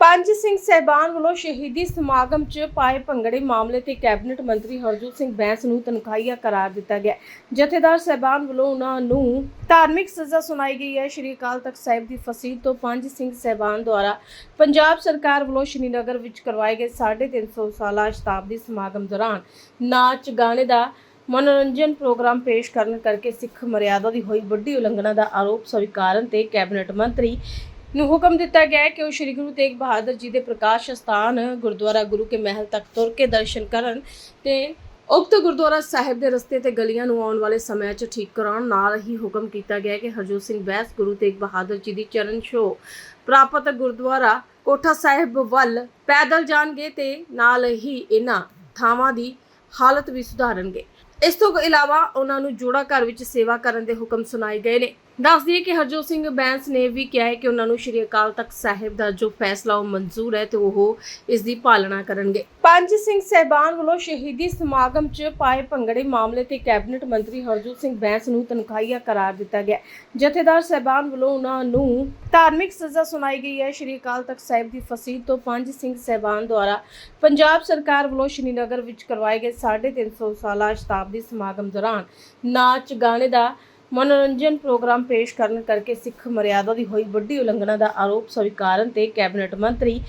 ਪੰਜ ਸਿੰਘ ਸਹਿਬਾਨ ਵੱਲੋਂ ਸ਼ਹੀਦੀ ਸਮਾਗਮ 'ਚ ਪਾਏ ਭੰਗੜੇ ਮਾਮਲੇ ਤੇ ਕੈਬਨਿਟ ਮੰਤਰੀ ਹਰਜੋਤ ਸਿੰਘ ਬੈਂਸ ਨੂੰ ਤਨਖਾਹੀਆ ਕਰਾਰ ਦਿੱਤਾ ਗਿਆ। ਜਥੇਦਾਰ ਸਹਿਬਾਨ ਵੱਲੋਂ ਉਹਨਾਂ ਨੂੰ ਧਾਰਮਿਕ ਸਜ਼ਾ ਸੁਣਾਈ ਗਈ ਹੈ। ਸ਼੍ਰੀ ਅਕਾਲ ਤਖਤ ਸਾਹਿਬ ਦੀ ਫਸੀਲ ਤੋਂ ਪੰਜ ਸਿੰਘ ਸਹਿਬਾਨ ਦੁਆਰਾ ਪੰਜਾਬ ਸਰਕਾਰ ਵੱਲੋਂ ਸ਼੍ਰੀਨਗਰ ਵਿੱਚ ਕਰਵਾਏ ਗਏ 350 ਸਾਲਾ ਸ਼ਤਾਬਦੀ ਸਮਾਗਮ ਦੌਰਾਨ ਨਾਚ, ਗਾਣੇ ਦਾ ਮਨੋਰੰਜਨ ਪ੍ਰੋਗਰਾਮ ਪੇਸ਼ ਕਰਨ ਕਰਕੇ ਸਿੱਖ ਮਰਿਆਦਾ ਦੀ ਹੋਈ ਵੱਡੀ ਉਲੰਘਣਾ ਦਾ ਆਰੋਪ ਸਵੀਕਾਰਨ ਤੇ ਕੈਬਨਿਟ ਮੰਤਰੀ ਨੂੰ ਹੁਕਮ ਦਿੱਤਾ ਗਿਆ ਹੈ ਕਿ ਉਹ ਸ੍ਰੀ ਗੁਰੂ ਤੇਗ ਬਹਾਦਰ ਜੀ ਦੇ ਪ੍ਰਕਾਸ਼ ਸਥਾਨ ਗੁਰਦੁਆਰਾ ਗੁਰੂ ਕੇ ਮਹਿਲ ਤੱਕ ਤੁਰ ਕੇ ਦਰਸ਼ਨ ਕਰਨ ਤੇ ਉਕਤ ਗੁਰਦੁਆਰਾ ਸਾਹਿਬ ਦੇ ਰਸਤੇ ਤੇ ਗਲੀਆਂ ਨੂੰ ਆਉਣ ਵਾਲੇ ਸਮਿਆਂ 'ਚ ਠੀਕ ਕਰਾਉਣ ਨਾਲ ਹੀ ਹੁਕਮ ਕੀਤਾ ਗਿਆ ਕਿ ਹਰਜੋਤ ਸਿੰਘ ਬੈਸ ਗੁਰੂ ਤੇਗ ਬਹਾਦਰ ਜੀ ਦੀ ਚਰਨ ਛੋਹ ਪ੍ਰਾਪਤ ਗੁਰਦੁਆਰਾ ਕੋਠਾ ਸਾਹਿਬ ਵੱਲ ਪੈਦਲ ਜਾਣਗੇ ਤੇ ਨਾਲ ਹੀ ਇਹਨਾਂ ਥਾਵਾਂ ਦੀ ਹਾਲਤ ਵੀ ਸੁਧਾਰਨਗੇ। ਇਸ ਤੋਂ ਇਲਾਵਾ ਉਹਨਾਂ ਨੂੰ ਜੋੜਾ ਘਰ ਵਿੱਚ ਸੇਵਾ ਕਰਨ ਦੇ ਹੁਕਮ ਸੁਣਾਏ ਗਏ ਨੇ। ਦੱਸ ਦਈਏ ਕਿ ਹਰਜੋਤ ਸਿੰਘ ਬੈਂਸ ਨੇ ਵੀ ਕਿਹਾ ਹੈ ਕਿ ਉਹਨਾਂ ਨੂੰ ਸ਼੍ਰੀ ਅਕਾਲ ਤਖਤ ਸਾਹਿਬ ਦਾ ਜੋ ਫੈਸਲਾ ਉਹ ਮਨਜ਼ੂਰ ਹੈ ਤੇ ਉਹ ਇਸ ਦੀ ਪਾਲਣਾ ਕਰਨਗੇ। ਪੰਜ ਸਿੰਘ ਸਹਿਬਾਨ ਵੱਲੋਂ ਸ਼ਹੀਦੀ ਸਮਾਗਮ 'ਚ ਪਾਏ ਭੰਗੜੇ ਮਾਮਲੇ ਤੇ ਕੈਬਨਿਟ ਮੰਤਰੀ ਹਰਜੋਤ ਸਿੰਘ ਬੈਂਸ ਨੂੰ ਤਨਖਾਹੀਆ ਕਰਾਰ ਦਿੱਤਾ ਗਿਆ। ਜਥੇਦਾਰ ਸਹਿਬਾਨ ਵੱਲੋਂ ਉਹਨਾਂ ਨੂੰ ਧਾਰਮਿਕ ਸਜ਼ਾ ਸੁਣਾਈ ਗਈ ਹੈ। ਸ਼੍ਰੀ ਅਕਾਲ ਤਖਤ ਸਾਹਿਬ ਦੀ ਫਸੀਲ ਤੋਂ ਪੰਜ ਸਿੰਘ ਸਹਿਬਾਨ ਦੁਆਰਾ ਪੰਜਾਬ ਸਰਕਾਰ ਵੱਲੋਂ ਸ਼੍ਰੀਨਗਰ ਵਿੱਚ ਕਰਵਾਏ ਗਏ 350 ਸਾਲਾ ਸ਼ਤਾਬਦੀ ਸਮਾਗਮ ਦੌਰਾਨ ਨਾਚ ਗਾਣੇ ਦਾ ਮਨੋਰੰਜਨ ਪ੍ਰੋਗਰਾਮ ਪੇਸ਼ ਕਰਨ ਕਰਕੇ ਸਿੱਖ ਮਰਿਆਦਾ ਦੀ ਹੋਈ ਵੱਡੀ ਉਲੰਘਣਾ ਦਾ ਆਰੋਪ ਸਵੀਕਾਰਨ ਤੇ ਕੈਬਨਿਟ ਮੰਤਰੀ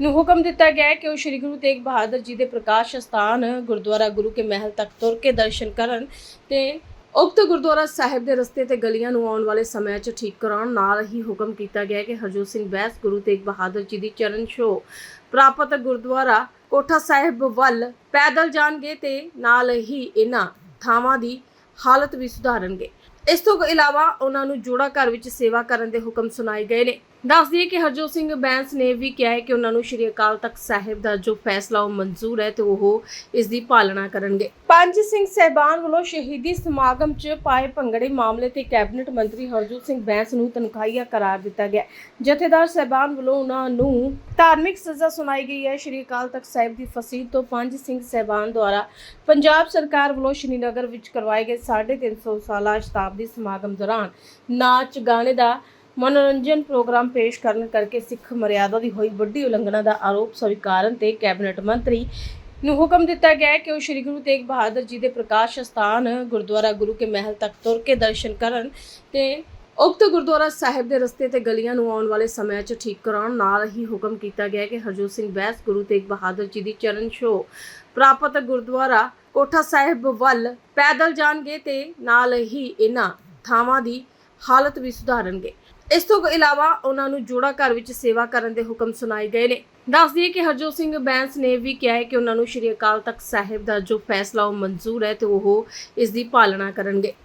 ਨੂੰ ਹੁਕਮ ਦਿੱਤਾ ਗਿਆ ਕਿ ਉਹ ਸ੍ਰੀ ਗੁਰੂ ਤੇਗ ਬਹਾਦਰ ਜੀ ਦੇ ਪ੍ਰਕਾਸ਼ ਸਥਾਨ ਗੁਰਦੁਆਰਾ ਗੁਰੂ ਕੇ ਮਹਿਲ ਤੱਕ ਤੁਰ ਕੇ ਦਰਸ਼ਨ ਕਰਨ ਤੇ ਉਕਤ ਗੁਰਦੁਆਰਾ ਸਾਹਿਬ ਦੇ ਰਸਤੇ ਤੇ ਗਲੀਆਂ ਨੂੰ ਆਉਣ ਵਾਲੇ ਸਮਿਆਂ 'ਚ ਠੀਕ ਕਰਾਉਣ ਨਾਲ ਹੀ ਹੁਕਮ ਕੀਤਾ ਗਿਆ ਕਿ ਹਰਜੋਤ ਸਿੰਘ ਬੈਸ ਗੁਰੂ ਤੇਗ ਬਹਾਦਰ ਜੀ ਦੀ ਚਰਨ ਛੋਹ ਪ੍ਰਾਪਤ ਗੁਰਦੁਆਰਾ ਕੋਠਾ ਸਾਹਿਬ ਵੱਲ ਪੈਦਲ ਜਾਣਗੇ ਤੇ ਨਾਲ ਹੀ ਇਹਨਾਂ ਥਾਵਾਂ ਦੀ ਹਾਲਤ ਵੀ ਸੁਧਾਰਨਗੇ। ਇਸ ਤੋਂ ਇਲਾਵਾ ਉਹਨਾਂ ਨੂੰ ਜੋੜਾ ਘਰ ਵਿੱਚ ਸੇਵਾ ਕਰਨ ਦੇ ਹੁਕਮ ਸੁਣਾਏ ਗਏ ਨੇ। ਦੱਸ ਦਈਏ ਕਿ ਹਰਜੋਤ ਸਿੰਘ ਬੈਂਸ ਨੇ ਵੀ ਕਿਹਾ ਹੈ ਕਿ ਉਹਨਾਂ ਨੂੰ ਸ਼੍ਰੀ ਅਕਾਲ ਤਖਤ ਸਾਹਿਬ ਦਾ ਜੋ ਫੈਸਲਾ ਉਹ ਮਨਜ਼ੂਰ ਹੈ ਤੇ ਉਹ ਇਸ ਦੀ ਪਾਲਣਾ ਕਰਨਗੇ। ਪੰਜ ਸਿੰਘ ਸਹਿਬਾਨ ਵੱਲੋਂ ਸ਼ਹੀਦੀ ਸਮਾਗਮ 'ਚ ਪਾਏ ਭੰਗੜੇ ਮਾਮਲੇ ਤੇ ਕੈਬਨਿਟ ਮੰਤਰੀ ਹਰਜੋਤ ਸਿੰਘ ਬੈਂਸ ਨੂੰ ਤਨਖਾਹੀਆ ਕਰਾਰ ਦਿੱਤਾ ਗਿਆ। ਜਥੇਦਾਰ ਸਹਿਬਾਨ ਵੱਲੋਂ ਉਹਨਾਂ ਨੂੰ ਧਾਰਮਿਕ ਸਜ਼ਾ ਸੁਣਾਈ ਗਈ ਹੈ। ਸ਼੍ਰੀ ਅਕਾਲ ਤਖਤ ਸਾਹਿਬ ਦੀ ਫਸੀਲ ਤੋਂ ਪੰਜ ਸਿੰਘ ਸਹਿਬਾਨ ਦੁਆਰਾ ਪੰਜਾਬ ਸਰਕਾਰ ਵੱਲੋਂ ਸ਼੍ਰੀਨਗਰ ਵਿੱਚ ਕਰਵਾਏ ਗਏ 350 ਸਾਲਾ ਸ਼ਤਾਬਦੀ ਸਮਾਗਮ ਦੌਰਾਨ ਨਾਚ ਗਾਣੇ ਦਾ ਮਨੋਰੰਜਨ ਪ੍ਰੋਗਰਾਮ ਪੇਸ਼ ਕਰਨ ਕਰਕੇ ਸਿੱਖ ਮਰਿਆਦਾ ਦੀ ਹੋਈ ਵੱਡੀ ਉਲੰਘਣਾ ਦਾ ਆਰੋਪ ਸਵੀਕਾਰਨ ਤੇ ਕੈਬਨਿਟ ਮੰਤਰੀ ਨੂੰ ਹੁਕਮ ਦਿੱਤਾ ਗਿਆ ਹੈ ਕਿ ਉਹ ਸ੍ਰੀ ਗੁਰੂ ਤੇਗ ਬਹਾਦਰ ਜੀ ਦੇ ਪ੍ਰਕਾਸ਼ ਸਥਾਨ ਗੁਰਦੁਆਰਾ ਗੁਰੂ ਕੇ ਮਹਿਲ ਤੱਕ ਤੁਰ ਕੇ ਦਰਸ਼ਨ ਕਰਨ ਤੇ ਉਕਤ ਗੁਰਦੁਆਰਾ ਸਾਹਿਬ ਦੇ ਰਸਤੇ ਤੇ ਗਲੀਆਂ ਨੂੰ ਆਉਣ ਵਾਲੇ ਸਮਿਆਂ 'ਚ ਠੀਕ ਕਰਾਉਣ ਨਾਲ ਹੀ ਹੁਕਮ ਕੀਤਾ ਗਿਆ ਕਿ ਹਰਜੋਤ ਸਿੰਘ ਬੈਸ ਗੁਰੂ ਤੇਗ ਬਹਾਦਰ ਜੀ ਦੀ ਚਰਨ ਛੋਹ ਪ੍ਰਾਪਤ ਗੁਰਦੁਆਰਾ ਕੋਠਾ ਸਾਹਿਬ ਵੱਲ ਪੈਦਲ ਜਾਣਗੇ ਤੇ ਨਾਲ ਹੀ ਇਹਨਾਂ ਥਾਵਾਂ ਦੀ ਹਾਲਤ ਵੀ ਸੁਧਾਰਨਗੇ। ਇਸ ਤੋਂ ਇਲਾਵਾ ਉਹਨਾਂ ਨੂੰ ਜੋੜਾ ਘਰ ਵਿੱਚ ਸੇਵਾ ਕਰਨ ਦੇ ਹੁਕਮ ਸੁਣਾਏ ਗਏ ਨੇ। ਦੱਸ ਦਈਏ ਕਿ ਹਰਜੋਤ ਸਿੰਘ ਬੈਂਸ ਨੇ ਵੀ ਕਿਹਾ ਹੈ ਕਿ ਉਹਨਾਂ ਨੂੰ ਸ਼੍ਰੀ ਅਕਾਲ ਤਖਤ ਸਾਹਿਬ ਦਾ ਜੋ ਫੈਸਲਾ ਉਹ ਮਨਜ਼ੂਰ ਹੈ ਤੇ ਉਹ ਇਸ ਦੀ ਪਾਲਣਾ ਕਰਨਗੇ।